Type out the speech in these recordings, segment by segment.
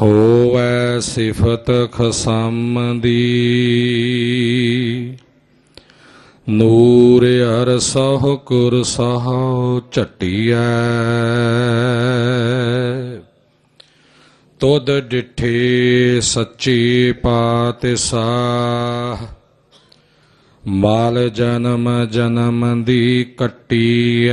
ਹੋਵੈ ਸਿਫਤ ਖਸਮ ਦੀ ਨੂਰ ਅਰ ਸਹ ਕੁਰ ਸਹ ਝਟਿਐ। ਤੁਧ ਡਿਠੇ ਸੱਚੀ ਪਾਤਸ਼ਾਹ। ਮਾਲ ਜਨਮ ਜਨਮ ਦੀ ਕੱਟੀਐ।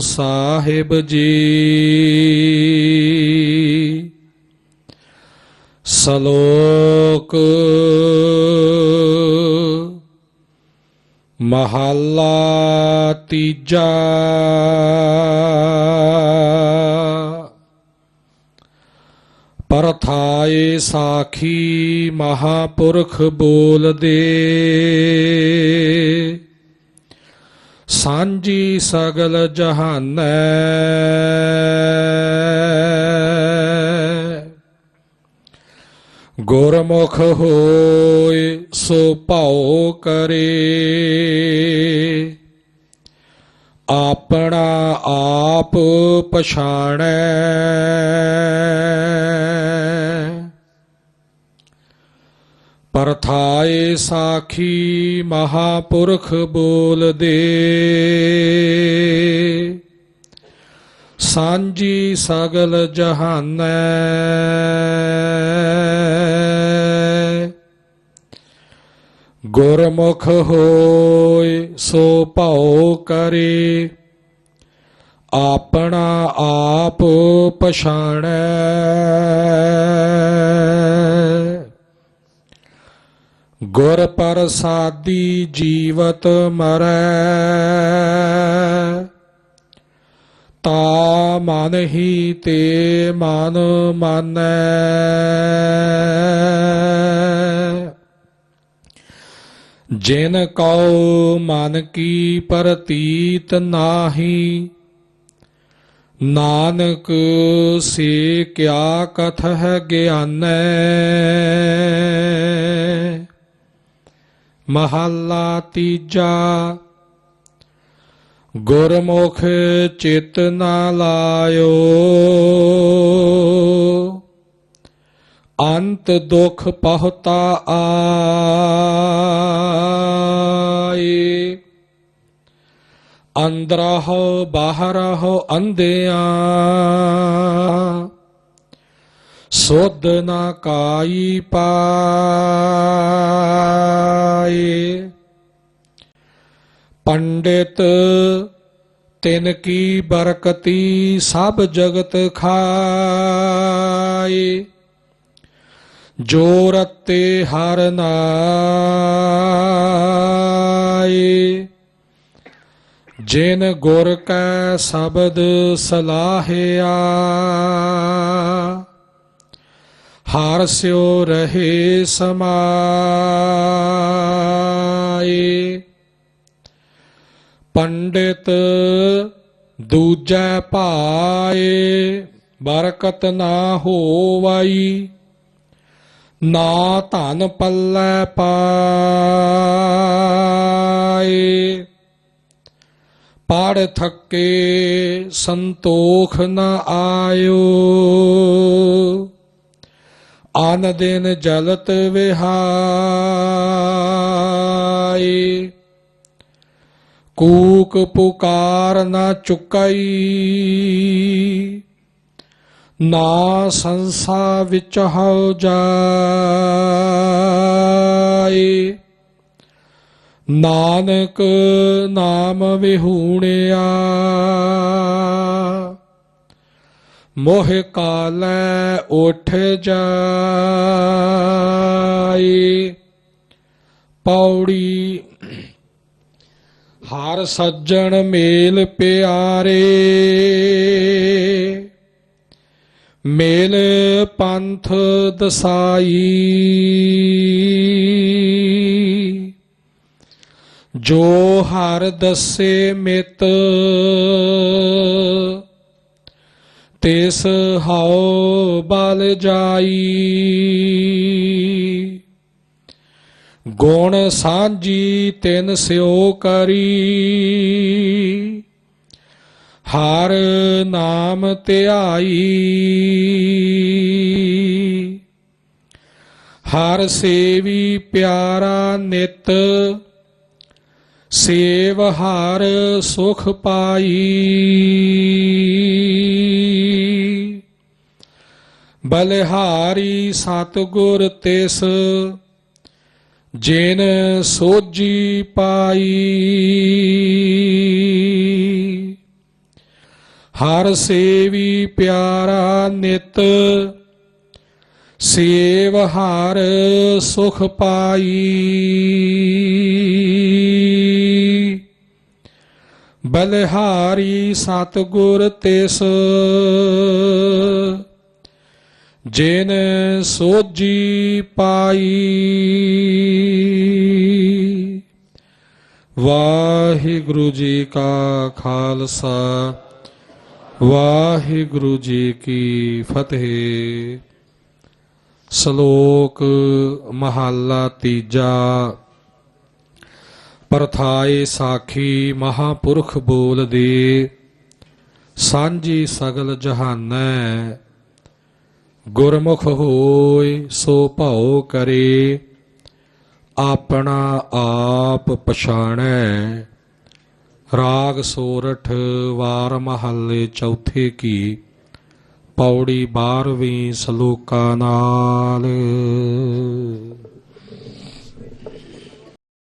ਸਾਹਿਬ ਜੀ ਸ਼ਲੋਕ ਮਹੱਲਾ ਤੀਜਾ ਪਰਥਾਏ ਸਾਖੀ ਮਹਾਪੁਰਖ ਬੋਲਦੇ ਸਾਂਝੀ ਸਗਲ ਜਹਾਨੈ। ਗੁਰਮੁਖ ਹੋਏ ਸੋ ਭਾਉ ਕਰੇ। ਆਪਣਾ ਆਪ ਪਛਾਣੈ। ਪਰਥਾਏ ਸਾਖੀ ਮਹਾਪੁਰਖ ਬੋਲਦੇ ਸਾਂਝੀ ਸਗਲ ਜਹਾਨੈ। ਗੁਰਮੁਖ ਹੋਏ ਸੋ ਭਾਉ ਕਰੇ। ਆਪਣਾ ਆਪ ਪਛਾਣੈ। ਗੁਰ ਪ੍ਰਸਾਦੀ ਜੀਵਤ ਮਰੈ। ਤਾ ਮਨ ਹੀ ਤੇ ਮਨ ਮਾਨੈ। ਜਿਨ ਕਉ ਮਨ ਕੀ ਪ੍ਰਤੀਤ ਨਾਹੀ, ਨਾਨਕ ਸੇ ਕਿਆ ਕਥ ਹੈ ਗਿਆਨੈ। ਮਹੱਲਾ ਤੀਜਾ। ਗੁਰਮੁਖ ਚਿਤ ਨਾ ਲਾਇਓ। ਅੰਤ ਦੁਖ ਪਹੁਤਾ ਆਏ। ਅੰਦਰਹੁ ਬਾਹਰਹੁ ਅੰਧਿਆਂ। ਸੁਧ ਨਾ ਕਾਈ ਪਾ। ਪੰਡਿਤ, ਤਿਨ ਕੀ ਬਰਕਤੀ ਸਭ ਜਗਤ ਖਾਏ। ਜੋ ਰਤੇ ਹਰ ਨਾਏ। ਜਿਨ ਗੁਰ ਕੈ ਸ਼ਬਦ ਸਲਾਹਿਆ, ਹਰ ਸਿਓ ਰਹੇ ਸਮਾਏ। ਪੰਡਿਤ ਦੂਜੈ ਭਾਏ, ਬਰਕਤ ਨਾ ਹੋਵਈ, ਨਾ ਧਨ ਪੱਲੇ ਪਾਏ। ਪੜ ਥੱਕੇ ਸੰਤੋਖ ਨਾ ਆਇਓ। ਆਨ ਦਿਨ ਜਲਤ ਵਿਹਾਈ ਕੂਕ ਪੁਕਾਰ ਨਾ ਚੁਕਾਈ। ਨਾ ਸੰਸਾ ਵਿੱਚ ਹਉ ਜਾਏ। ਨਾਨਕ ਨਾਮ ਵਿਹੂਣਿਆ। ਮੋਹ ਕਾਲੈ ਉਠ ਜਾਏ। ਪੌੜੀ ਹਰ ਸੱਜਣ ਮੇਲ ਪਿਆਰੇ। ਮੇਲ ਪੰਥ ਦਸਾਈ। ਜੋ ਹਰ ਦੱਸੇ ਮਿਤ, ਤਿਸ ਹਉ ਬਲ ਜਾਈ। ਗੁਣ ਸਾਂਝੀ ਤਿੰਨ ਸਿਓ ਕਰੀ। ਹਰ ਨਾਮ ਧਿਆਈ। ਹਰ ਸੇਵੀ ਪਿਆਰਾ ਨਿਤ। ਸੇਵ ਹਰ ਸੁਖ ਪਾਈ। ਬਲਿਹਾਰੀ ਸਤਗੁਰ ਤਿਸ। ਜਿਨ ਸੋਜੀ ਪਾਈ। ਹਰ ਸੇਵੀ ਪਿਆਰਾ ਨਿਤ ਸੇਵ ਹਰ ਸੁਖ ਪਾਈ। ਬਲਿਹਾਰੀ ਸਤਗੁਰ ਤਿਸ ਜਿਨ ਸੋਜੀ ਪਾਈ ਵਾਹਿਗੁਰੂ ਜੀ ਕਾ ਖਾਲਸਾ, ਵਾਹਿਗੁਰੂ ਜੀ ਕੀ ਫਤਿਹ। ਸ਼ਲੋਕ ਮਹੱਲਾ ਤੀਜਾ। ਪਰਥਾਏ ਸਾਖੀ ਮਹਾਪੁਰਖ ਬੋਲਦੇ, ਸਾਂਝੀ ਸਗਲ ਜਹਾਨੈ ਗੁਰਮੁਖ ਹੋਏ ਸੋ ਭਾਉ ਕਰੇ, ਆਪਣਾ ਆਪ ਪਛਾਣੈ। ਰਾਗ ਸੋਰਠ ਵਾਰ ਮਹੱਲੇ ਚੌਥੇ ਕੀ, ਪੌੜੀ 12ਵੀਂ ਸ਼ਲੋਕਾਂ ਨਾਲ।